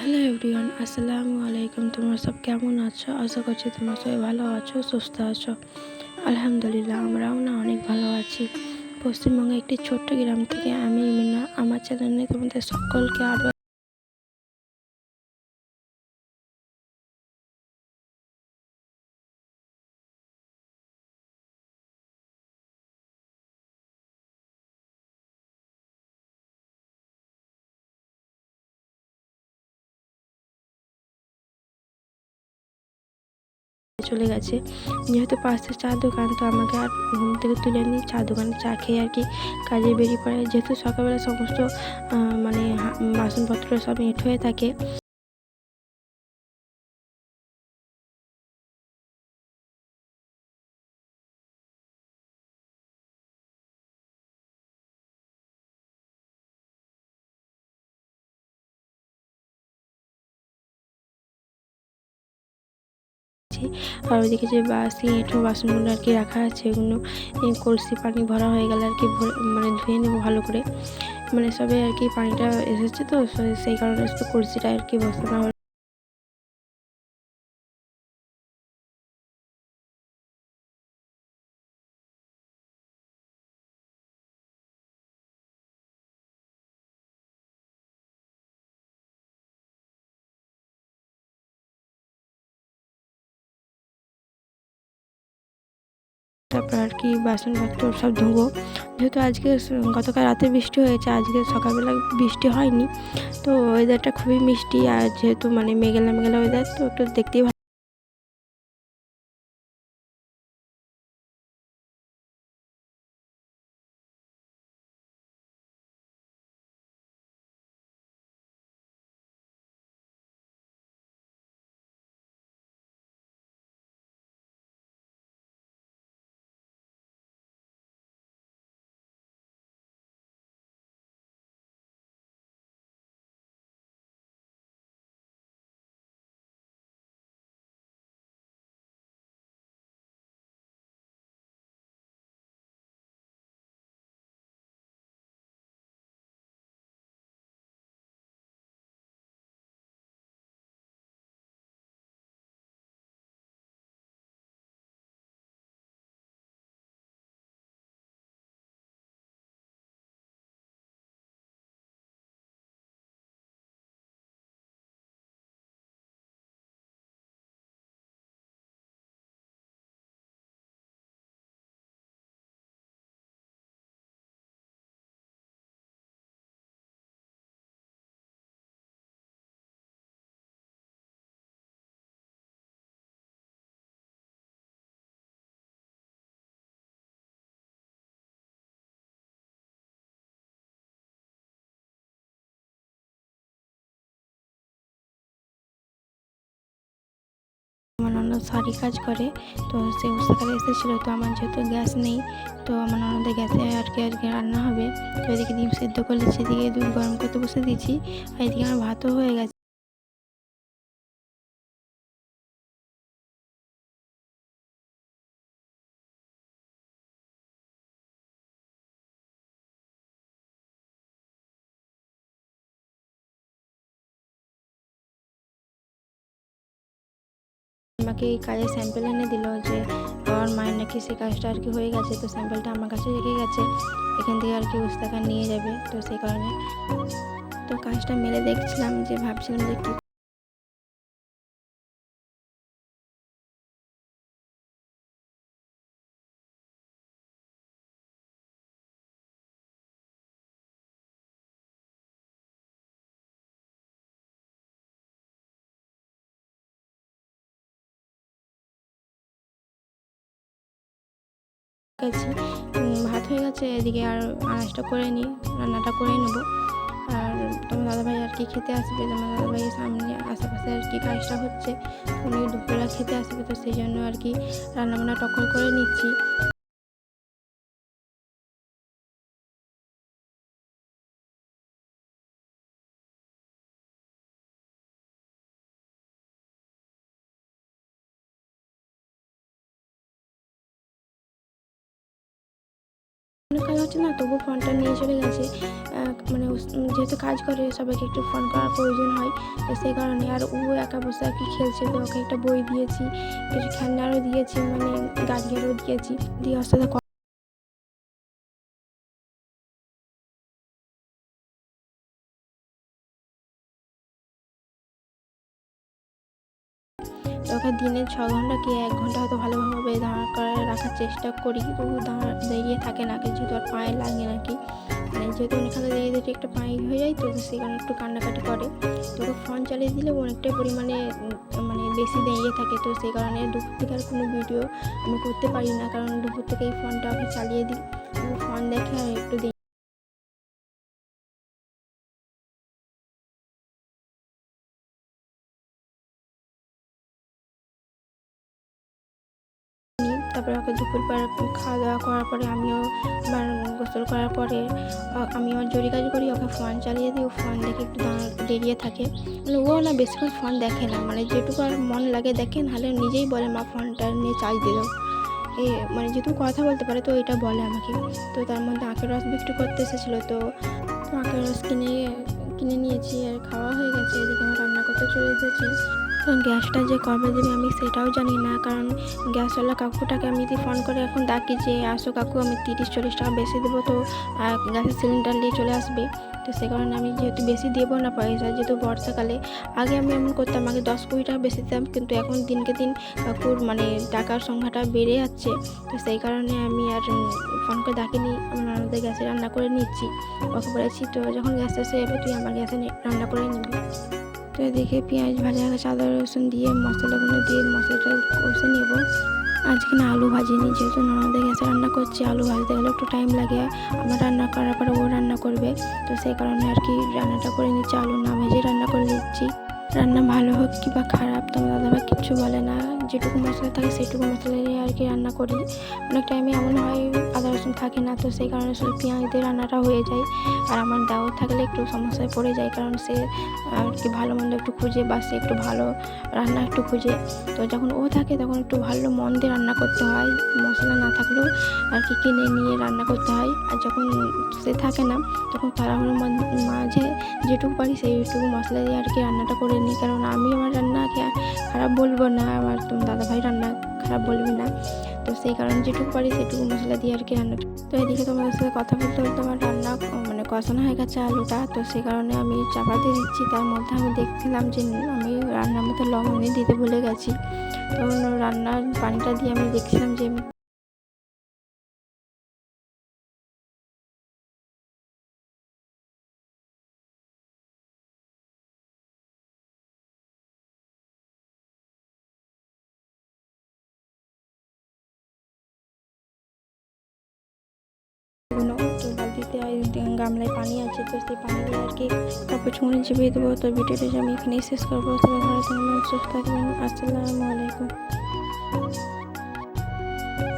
Hello everyone, আসসালামু আলাইকুম। তোমরা সব কেমন আছো? আশা করছি তোমরা সবাই ভালো আছো, সুস্থ আছো। আলহামদুলিল্লাহ, আমরাও না অনেক ভালো আছি। পশ্চিমবঙ্গে একটি ছোট্ট গ্রাম থেকে আমি মিনা, আমার চ্যানেলে তোমাদের সকলকে আরও চলে গেছে। যেহেতু পাশে চা দোকান, তো আমাকে আর ঘুম থেকে তুলে নিই চা দোকানে চা খেয়ে আর কি কাজে বেরিয়ে পড়ে। যেহেতু সকালবেলা সমস্ত মানে বাসনপত্র সব এঁট হয়ে থাকে আর ওইদিকে যে বাসি এঁঠো বাসনগুলো আর কি রাখা আছে ওগুলো কলসি পানি ভরা হয়ে গেলে আর কি মানে ধুয়ে নেব ভালো করে। মানে সবে আর কি পানিটা এসেছে তো সেই কারণে কলসিটা আর কি বসানো তারপর আর কি বাসন বাসনপত্র সব ধুবো। যেহেতু আজকে গতকাল রাতে বৃষ্টি হয়েছে, আজকে সকালবেলা বৃষ্টি হয়নি। তো ওয়েদারটা খুবই মিষ্টি আর যেহেতু মানে মেঘেলা মেঘেলা ওয়েদার তো একটু দেখতেই শাড়ি কাজ করে। তো সে ওষুধকালে এসেছিল। তো আমার যেহেতু গ্যাস নেই, তো আমার আমাদের গ্যাসে আর কি আর কি রান্না হবে। তো এদিকে ডিম সেদ্ধ করলে সেদিকে দুধ গরম করতে বসে দিয়েছি। আর এদিকে আমার ভাতও হয়ে গেছে। আমাকে এই কাজের স্যাম্পেল এনে দিল যে, আমার মায়ের নাকি সেই কাজটা আর কি হয়ে গেছে? তো স্যাম্পেলটা আমার কাছে রেখে গেছে। এখান থেকে আর কি উস্তাকা নিয়ে যাবে তো সেই কারণে। তো কাজটা মেলে দেখছিলাম যে, ভাবছিলাম যে কী গেছি ভাত হয়ে গেছে, এদিকে আর আনাজটা করে নিই, রান্নাটা করে নেব। আর তোমার দাদাভাই আর কি খেতে আসবে? তোমার দাদাভাইয়ের সামনে আশেপাশে আর কি কাজটা হচ্ছে। উনি দুপুরবেলা খেতে আসবে, তো সেই জন্য আর কি রান্নাবান্না টকর করে নিচ্ছি। হচ্ছে না, তবু ফোনটা নিয়ে চলে গেছে। মানে যেহেতু কাজ করে, সবাইকে একটু ফোন করার প্রয়োজন হয়, তো সেই কারণে আর ও একা বসে আর কি খেলছে। তো ওকে একটা বই দিয়েছি, কিছু খেলনারও দিয়েছি মানে গাড়িয়ারও দিয়েছি। দিয়ে ওর ক- ওকে দিনে ছ ঘণ্টা কি এক ঘণ্টা হয়তো ভালোভাবে দাঁড় করে রাখার চেষ্টা করি তো ও দাঁড়া দাঁড়িয়ে থাকে না যেহেতু আর পায়ে লাগে না নাকি মানে যেহেতু অনেকখানে দাঁড়িয়ে দাঁড়িয়ে একটা পায়ে হয়ে যায়, তো সেই কারণে একটু কান্নাকাটি করে। তো ফোন চালিয়ে দিলে ও অনেকটাই পরিমাণে মানে বেশি দাঁড়িয়ে থাকে, তো সেই কারণে দুপুর থেকে আর কোনো ভিডিও আমি করতে পারি না, কারণ দুপুর থেকে এই ফোনটা আমি চালিয়ে দিই। ফোন দেখে আর একটু তারপরে ওকে দুপুর পর খাওয়া দাওয়া করার পরে আমিও আমার গোসল করার পরে আমি ওর জরি কাজ করি, ওকে ফোন চালিয়ে দিই, ও ফোন দেখে একটু দেরিয়ে থাকে। মানে ও না বেশিক্ষণ ফোন দেখে না মানে যেটুকু আর মন লাগে দেখে, নাহলে নিজেই বলে, মা ফোনটা নিয়ে চার্জ দাও। এ মানে যেহেতু কথা বলতে পারে, তো এটা বলে আমাকে। তো তার মধ্যে আখের রস বিক্রি করতে এসেছিল তো তো আখের রস কিনে কিনে নিয়েছি, আর খাওয়া হয়ে গেছে, এদিকে আমার রান্না করতে চলে এসেছি। তো গ্যাসটা যে কবে দেবে আমি সেটাও জানি না। কারণ গ্যাসওয়ালা কাকুটাকে আমি যদি ফোন করে এখন ডাকি যে, আসো কাকু, আমি তিরিশ চল্লিশ টাকা বেশি দেবো। তো গ্যাসের সিলিন্ডার নিয়ে চলে আসবে। তো সে কারণে আমি যেহেতু বেশি দেবো না পয়সা, যেহেতু বর্ষাকালে, আগে আমি এমন করতাম, আগে দশ কুড়ি টাকা বেশি দিতাম। কিন্তু এখন দিনকে দিন কাকুর মানে টাকার সংখ্যাটা বেড়ে যাচ্ছে। তো সেই কারণে আমি আর ফোন করে ডাকিনি। আমার ননদের গ্যাসে রান্না করে নিচ্ছি। ওকে বলেছি, তো যখন গ্যাস এসে যাবে, তুই আমার গ্যাসে রান্না করে নিবি। তো এদিকে পেঁয়াজ ভাজা গেছে আদা রসুন দিয়ে মশলাগুলো দিয়ে মশলাটা কষে নেব। আজকে না আলু ভাজিনি, যেহেতু ননদের গ্যাসে রান্না করছি, আলু ভাজতে গেলে একটু টাইম লাগে। আমার রান্না করার পরে ও রান্না করবে। তো সেই কারণে আর কি রান্নাটা করে নিচ্ছি, আলু না ভেজে রান্না করে নিচ্ছি রান্না ভালো হোক কি বা খারাপ, তোমার দাদা কিছু বলে না। যেটুকু মশলা থাকে সেটুকু মশলা দিয়ে আর কি রান্না করি। অনেক টাইমে এমন হয় আদা, রসুন থাকে না, তো সেই কারণে শুধু পেঁয়াজ দিয়ে রান্নাটা হয়ে যায়। আর আমার দাও থাকলে একটু সমস্যায় পড়ে যায় কারণ সে আর কি ভালো মন্দ একটু খুঁজে বা সে একটু ভালো রান্না একটু খুঁজে। তো যখন ও থাকে তখন একটু ভালো মন দিয়ে রান্না করতে হয়। মশলা না থাকলেও আর কি কিনে নিয়ে রান্না করতে হয়। আর যখন সে থাকে না, তখন তাড়াহুড়োর মধ্যে- মাঝে যেটুকু পারি সেইটুকু মশলা দিয়ে আর কি রান্নাটা করে নিই। কারণ আমি আমার রান্না খা- খারাপ বলব না, আমার তুমি দাদাভাই রান্না খারাপ বলবি না। তো সেই কারণে যেটুকু পারি সেটুকু মশলা দিয়ে আর কি রান্না তো এদিকে তোমাদের সাথে কথা বলতে বলতে আমার রান্না মানে কষানো হয়ে গেছে আলুটা। তো সেই কারণে আমি চাপাতে দিচ্ছি। তার মধ্যে আমি দেখছিলাম যে আমি রান্নার মধ্যে লবণ দিতে ভুলে গেছি। তখন রান্নার পানিটা দিয়ে আমি দেখছিলাম যে আর গামলায় পানি আছে, তো সেই পানি দিয়ে আর কি কাপড় ছুঁড়ে চিবিয়ে দেবো। তো ভিডিওটা আমি এখানেই শেষ করব। সবাই ভালো থাকবেন, সুস্থ থাকবেন। আসসালামু আলাইকুম।